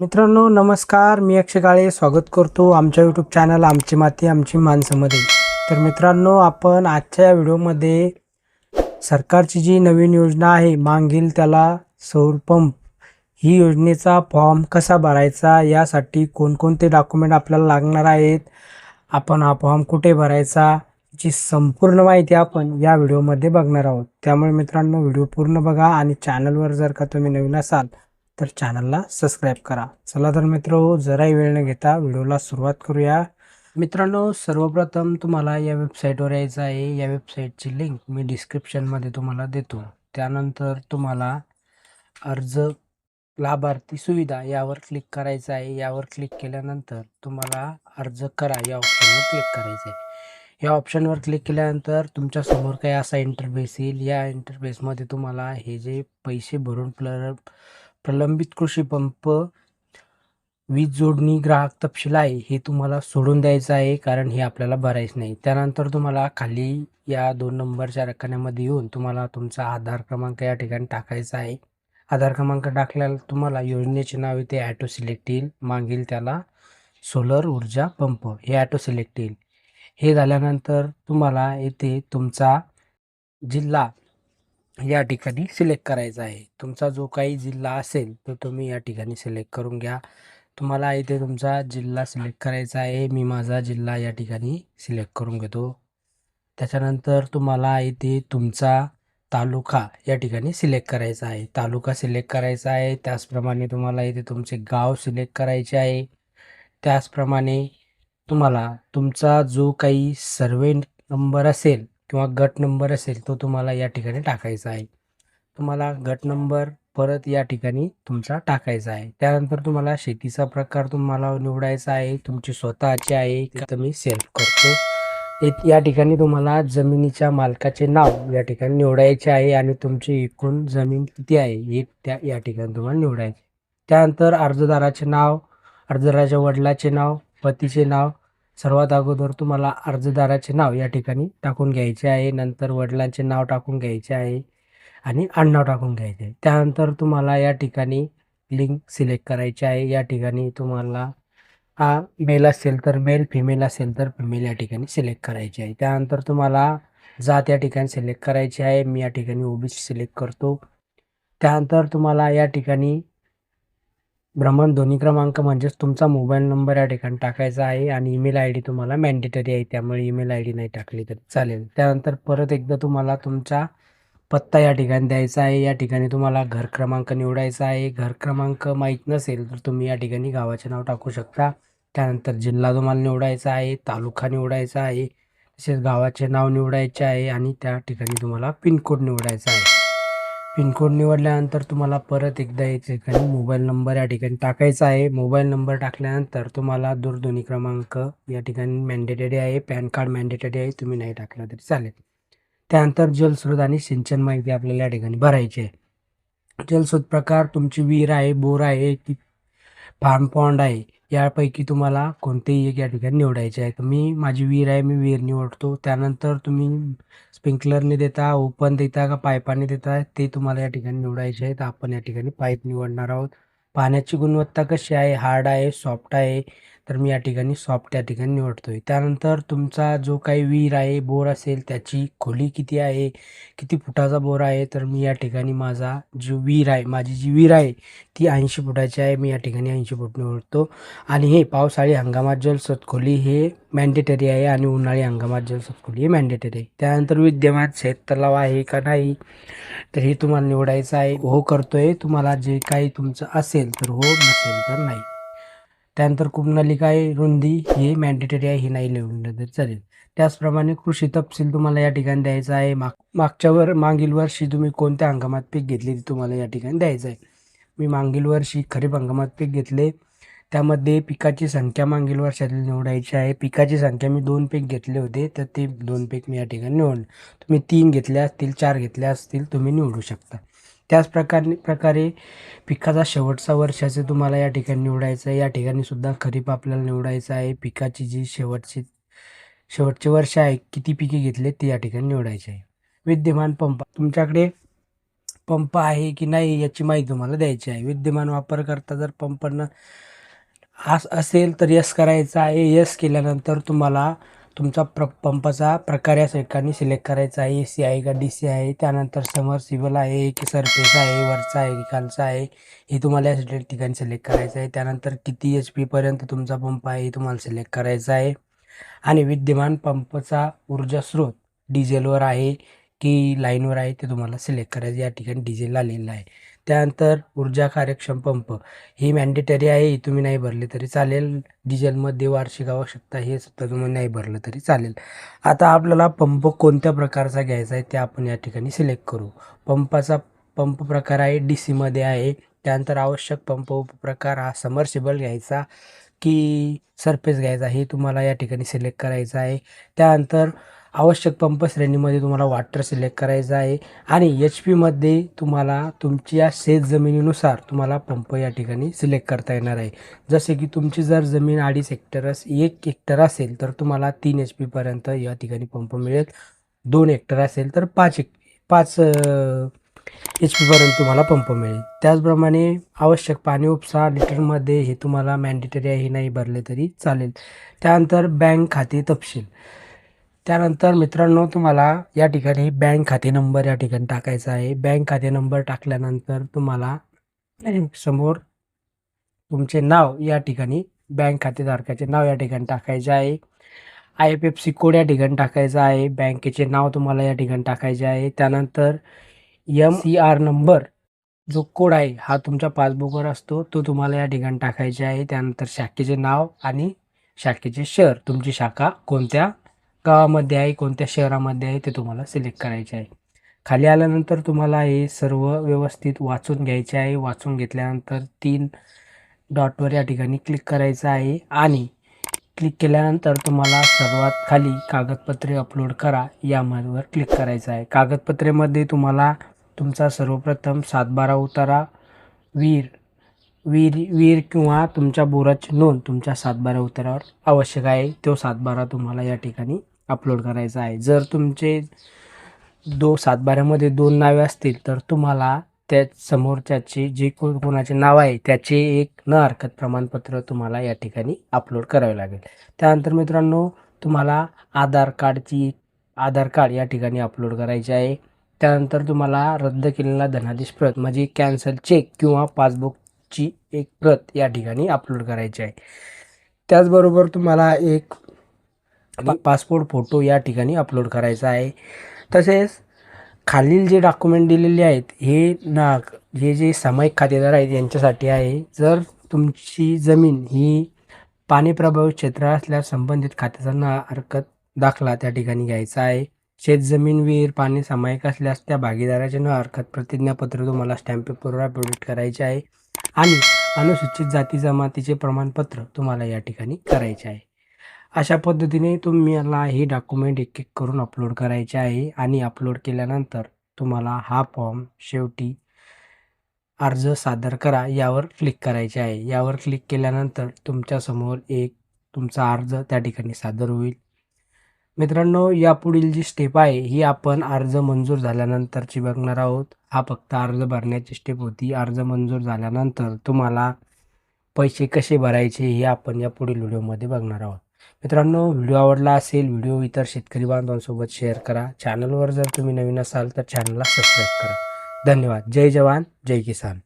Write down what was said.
मित्रांनो नमस्कार. मी अक्षय काळे. स्वागत करतो आमच्या यूट्यूब चॅनल आमची माती आमची माणसामध्ये. तर मित्रांनो आपण आजच्या या व्हिडिओमध्ये सरकारची जी नवीन योजना आहे मागील त्याला सौर पंप ही योजनेचा फॉर्म कसा भरायचा यासाठी कोणकोणते डॉक्युमेंट आपल्याला लागणार आहेत आपण हा फॉर्म कुठे भरायचा याची संपूर्ण माहिती आपण या व्हिडिओमध्ये बघणार आहोत. त्यामुळे मित्रांनो व्हिडिओ पूर्ण बघा आणि चॅनलवर जर का तुम्ही नवीन असाल तर चॅनलला सबस्क्राईब करा. चला तर मित्र जराही वेळ न घेता व्हिडिओला सुरुवात करूया. मित्रांनो सर्वप्रथम तुम्हाला या वेबसाईटवर यायचं आहे. या वेबसाईटची लिंक मी डिस्क्रिप्शनमध्ये तुम्हाला देतो. त्यानंतर तुम्हाला अर्ज लाभार्थी सुविधा यावर क्लिक करायचं आहे. यावर क्लिक केल्यानंतर तुम्हाला अर्ज करा. या ऑप्शनवर क्लिक करायचं आहे. या ऑप्शनवर क्लिक केल्यानंतर तुमच्यासमोर काही असा इंटरफेस येईल. या इंटरफेसमध्ये तुम्हाला हे जे पैसे भरून प्लर प्रलंबित कृषी पंप वीज जोडणी ग्राहक तपशील आहे हे तुम्हाला सोडून द्यायचं आहे कारण हे आपल्याला भरायचं नाही. त्यानंतर तुम्हाला खाली या दोन नंबरच्या रकान्यामध्ये येऊन तुम्हाला तुमचा आधार क्रमांक या ठिकाणी टाकायचा आहे. आधार क्रमांक टाकल्याला तुम्हाला योजनेचे नाव इथे ॲटो सिलेक्ट येईल. मागील त्याला सोलर ऊर्जा पंप हे ॲटो सिलेक्ट येईल. हे झाल्यानंतर तुम्हाला येथे तुमचा जिल्हा या ठिकाणी सिलेक्ट करायचा आहे. तुमचा जो काही जिल्हा असेल तो तुम्ही या ठिकाणी सिलेक्ट करून घ्या. तुम्हाला इथे तुमचा जिल्हा सिलेक्ट करायचा आहे. मी माझा जिल्हा या ठिकाणी सिलेक्ट करून घेतो. त्याच्यानंतर तुम्हाला इथे तुमचा तालुका या ठिकाणी सिलेक्ट करायचा आहे. तालुका सिलेक्ट करायचा आहे. त्याचप्रमाणे तुम्हाला इथे तुमचे गाव सिलेक्ट करायचे आहे. त्याचप्रमाणे तुम्हाला तुमचा जो काही सर्वे नंबर असेल किंवा गट नंबर असेल तो तुम्हाला या ठिकाणी टाकायचा आहे. तुम्हाला गट नंबर परत या ठिकाणी तुमचा टाकायचा आहे. त्यानंतर तुम्हाला शेतीचा प्रकार तुम्हाला निवडायचा आहे. तुमची स्वतःची आहे. तुम्ही मी सेल्फ करतो. एक या ठिकाणी तुम्हाला जमिनीच्या मालकाचे नाव या ठिकाणी निवडायचे आहे आणि तुमची एकूण जमीन किती आहे हे त्या या ठिकाणी तुम्हाला निवडायचे त्यानंतर अर्जदाराचे नाव अर्जदाराच्या वडिलाचे नाव पतीचे नाव सर्वात अगोदर तुम्हाला अर्जदाराचे नाव या ठिकाणी टाकून घ्यायचे आहे. नंतर वडिलांचे नाव टाकून घ्यायचे आहे आणि आडनाव टाकून घ्यायचे आहे. त्यानंतर तुम्हाला या ठिकाणी लिंक सिलेक्ट करायची आहे. या ठिकाणी तुम्हाला हा मेल असेल तर मेल फिमेल असेल तर फिमेल या ठिकाणी सिलेक्ट करायची आहे. त्यानंतर तुम्हाला जात या ठिकाणी सिलेक्ट करायची आहे. मी या ठिकाणी ओबीसी सिलेक्ट करतो. त्यानंतर तुम्हाला या ठिकाणी भ्रमणध्वनी क्रमांक म्हणजेच तुमचा मोबाईल नंबर या ठिकाणी टाकायचा आहे आणि ईमेल आय डी तुम्हाला मॅन्डेटरी आहे. त्यामुळे ईमेल आय डी नाही टाकली तरी चालेल. त्यानंतर परत एकदा तुम्हाला तुमचा पत्ता या ठिकाणी द्यायचा आहे. या ठिकाणी तुम्हाला घर क्रमांक निवडायचा आहे. घर क्रमांक माहीत नसेल तर तुम्ही या ठिकाणी गावाचे नाव टाकू शकता. त्यानंतर जिल्हा तुम्हाला निवडायचा आहे. तालुका निवडायचा आहे. तसेच गावाचे नाव निवडायचे आहे आणि त्या ठिकाणी तुम्हाला पिनकोड निवडायचा आहे. पिनकोड निवडल्यानंतर तुम्हाला परत एकदा या ठिकाणी मोबाईल नंबर या ठिकाणी टाकायचा आहे. मोबाईल नंबर टाकल्यानंतर तुम्हाला दूरध्वनी क्रमांक या ठिकाणी मॅन्डेटरी आहे. पॅन कार्ड मॅन्डेटरी आहे. तुम्ही नाही टाकलं तरी चालेल. त्यानंतर जलस्रोत आणि सिंचन माहिती आपल्याला या ठिकाणी भरायची आहे. जलस्रोत प्रकार तुमची विहीर आहे बोर आहे की फार्म पॉन्ड आहे. यापैकी तुम्हाला कोणतेही एक या ठिकाणी निवडायचे आहे. तर मी माझी विहीर आहे मी विहीर निवडतो. त्यानंतर तुम्ही स्प्रिंकलरने देता ओपन देता का पाईपाने देता ते तुम्हाला या ठिकाणी निवडायचे आहे तर आपण या ठिकाणी पाईप निवडणार आहोत. पाण्याची गुणवत्ता कशी आहे? हार्ड आहे सॉफ्ट आहे? तर मी या ठिकाणी सॉफ्ट या ठिकाणी निवडतो आहे त्यानंतर तुमचा जो काही विहीर आहे बोर असेल त्याची खोली किती आहे किती फुटाचा बोर आहे तर मी या ठिकाणी माझा जो विहीर आहे माझी जी विहीर आहे ती ऐंशी फुटाची आहे. मी या ठिकाणी ऐंशी फूट निवडतो. आणि हे पावसाळी हंगामात जलसत खोली हे मॅन्डेटरी आहे आणि उन्हाळी हंगामात जलसत खोली हे मॅन्डेटरी आहे. त्यानंतर विद्यमान शेत तलाव आहे का नाही तर हे तुम्हाला निवडायचं आहे. हो करतोय. तुम्हाला जे काही तुमचं असेल तर हो नसेल तर नाही. त्यानंतर कुंभनलिका आहे रुंदी हे मॅन्डेटरी आहे ही नाही लिहून तर चालेल. त्याचप्रमाणे कृषी तपशील तुम्हाला या ठिकाणी द्यायचा आहे. माग मागच्या वर मागील वर्षी तुम्ही कोणत्या हंगामात पीक घेतले ते तुम्हाला या ठिकाणी द्यायचं आहे. मी मागील वर्षी खरीप हंगामात पीक घेतले. त्यामध्ये पिकाची संख्या मागील वर्षातील निवडायची आहे. पिकाची संख्या मी दोन पीक घेतले होते तर ते दोन पीक मी या ठिकाणी निवडले. तुम्ही तीन घेतल्या असतील चार घेतल्या असतील तुम्ही निवडू शकता. त्याच प्रकारे प्रकारे पिकाचा शेवटचा वर्षाचे तुम्हाला या ठिकाणी निवडायचं आहे. या ठिकाणीसुद्धा खरीप आपल्याला निवडायचं आहे. पिकाची जी शेवटची शेवटचे वर्ष आहे किती पिके घेतले ते या ठिकाणी निवडायचे आहे. विद्यमान पंप तुमच्याकडे पंप आहे की नाही याची माहिती तुम्हाला द्यायची आहे. विद्यमान वापरकर्ता जर पंप न आस असेल तर यस करायचं आहे. यस केल्यानंतर तुम्हाला तुमचा प्र पंपाचा प्रकार या ठिकाणी सिलेक्ट करायचा आहे. ए सी आहे का डी सी आहे? त्यानंतर समरसिबल आहे की सरफेस आहे वरचा आहे की खालचा आहे हे तुम्हाला या ठिकाणी सिलेक्ट करायचं आहे. त्यानंतर किती एच पीपर्यंत तुमचा पंप आहे हे तुम्हाला सिलेक्ट करायचं आहे. आणि विद्यमान पंपचा ऊर्जा स्रोत डिझेलवर आहे की लाईनवर आहे ते तुम्हाला सिलेक्ट करायचं या ठिकाणी डिझेल आलेलं आहे. त्यानंतर ऊर्जा कार्यक्षम पंप. ही मॅन्डेटरी आहे तुम्ही नाही भरले तरी चालेल. डिझेलमध्ये वार्षिक आवश्यकता हे सुद्धा तुम्ही नाही भरलं तरी चालेल. आता आपल्याला पंप कोणत्या प्रकारचा घ्यायचा आहे ते आपण या ठिकाणी सिलेक्ट करू. पंपाचा पंप प्रकार आहे डी सीमध्ये आहे. त्यानंतर आवश्यक पंप उपप्रकार हा समर्सिबल घ्यायचा की सरफेस घ्यायचा हे तुम्हाला या ठिकाणी सिलेक्ट करायचं आहे. त्यानंतर आवश्यक पंप श्रेणीमध्ये तुम्हाला वॉटर सिलेक्ट करायचं आहे आणि एच पीमध्ये तुम्हाला तुमच्या शेत जमिनीनुसार तुम्हाला पंप या ठिकाणी सिलेक्ट करता येणार आहे. जसे की तुमची जर जमीन अडीच हेक्टर अस एक हेक्टर असेल तर तुम्हाला तीन एच पीपर्यंत या ठिकाणी पंप मिळेल. दोन हेक्टर असेल तर पाच एक पाच एच पीपर्यंत तुम्हाला पंप मिळेल. त्याचप्रमाणे आवश्यक पाणी उपसा लिटरमध्ये हे तुम्हाला मॅन्डेटरी आहे हे नाही भरले तरी चालेल. त्यानंतर बँक खाते तपशील. त्यानंतर मित्रांनो तुम्हाला या ठिकाणी बँक खाते नंबर या ठिकाणी टाकायचा आहे. बँक खाते नंबर टाकल्यानंतर तुम्हाला समोर तुमचे नाव या ठिकाणी बँक खातेधारकाचे नाव या ठिकाणी टाकायचे आहे. I F F C code या ठिकाणी टाकायचा आहे. बँकेचे नाव तुम्हाला या ठिकाणी टाकायचे आहे. त्यानंतर एम सी आर नंबर जो कोड आहे हा तुमच्या पासबुकवर असतो. तो तुम्हाला या ठिकाणी टाकायचे आहे. त्यानंतर शाखेचे नाव आणि शाखेचे शहर तुमची शाखा कोणत्या गावामध्ये आहे कोणत्या शहरामध्ये आहे ते तुम्हाला सिलेक्ट करायचे आहे. खाली आल्यानंतर तुम्हाला हे सर्व व्यवस्थित वाचून घ्यायचे आहे. वाचून घेतल्यानंतर तीन डॉटवर या ठिकाणी क्लिक करायचं आहे आणि क्लिक केल्यानंतर तुम्हाला सर्वात खाली कागदपत्रे अपलोड करा यामध्येवर क्लिक करायचं आहे. कागदपत्रेमध्ये तुम्हाला तुमचा सर्वप्रथम सातबारा उतारा वीर वीर वीर किंवा तुमच्या बोराची नोंद तुमच्या सातबारा उतारावर आवश्यक आहे. तो सातबारा तुम्हाला या ठिकाणी अपलोड करायचा आहे. जर तुमचे दो सातबाऱ्यामध्ये दोन नावे असतील तर तुम्हाला त्या समोरच्याचे जे कोण कोणाचे नाव आहे त्याचे एक न हरकत प्रमाणपत्र तुम्हाला या ठिकाणी अपलोड करावे लागेल. त्यानंतर मित्रांनो तुम्हाला आधार कार्डची आधार कार्ड या ठिकाणी अपलोड करायचे आहे. त्यानंतर तुम्हाला रद्द केलेला धनादेश प्रत म्हणजे कॅन्सल चेक किंवा पासबुकची एक प्रत या ठिकाणी अपलोड करायची आहे. त्याचबरोबर तुम्हाला एक पासपोर्ट फोटो या ठिकाणी अपलोड करायचा आहे. तसेच खालील जे डॉक्युमेंट दिलेले आहेत हे ना हे जे सामायिक खातेदार आहेत यांच्यासाठी आहे. जर तुमची जमीन ही पाणी प्रभावित क्षेत्र असल्यास संबंधित खात्याचा ना हरकत दाखला त्या ठिकाणी घ्यायचा आहे. शेतजमीन विहीर पाणी सामायिक असल्यास त्या भागीदाराचे न हरकत प्रतिज्ञापत्र तुम्हाला स्टॅम्प पेपरवर अपडेट करायचे आहे. आणि अनुसूचित जाती जमातीचे प्रमाणपत्र तुम्हाला या ठिकाणी करायचे आहे. अशा पद्धतीने तुम्हाला हे डॉक्युमेंट एक एक करून अपलोड करायचे आहे आणि अपलोड केल्यानंतर तुम्हाला हा फॉर्म शेवटी अर्ज सादर करा यावर क्लिक करायचे आहे. यावर क्लिक केल्यानंतर तुमच्यासमोर एक तुमचा अर्ज त्या ठिकाणी सादर होईल. मित्रांनो यापुढील जी स्टेप आहे ही आपण अर्ज मंजूर झाल्यानंतरची बघणार आहोत. हा फक्त अर्ज भरण्याची स्टेप होती. अर्ज मंजूर झाल्यानंतर तुम्हाला पैसे कसे भरायचे हे आपण या पुढील व्हिडिओमध्ये बघणार आहोत. मित्रांनो व्हिडिओ आवडला असेल व्हिडिओ इतर शेतकरी बांधवांसोबत शेअर करा. चॅनलवर जर तुम्ही नवीन असाल तर चॅनलला सबस्क्राईब करा. धन्यवाद. जय जवान जय किसान.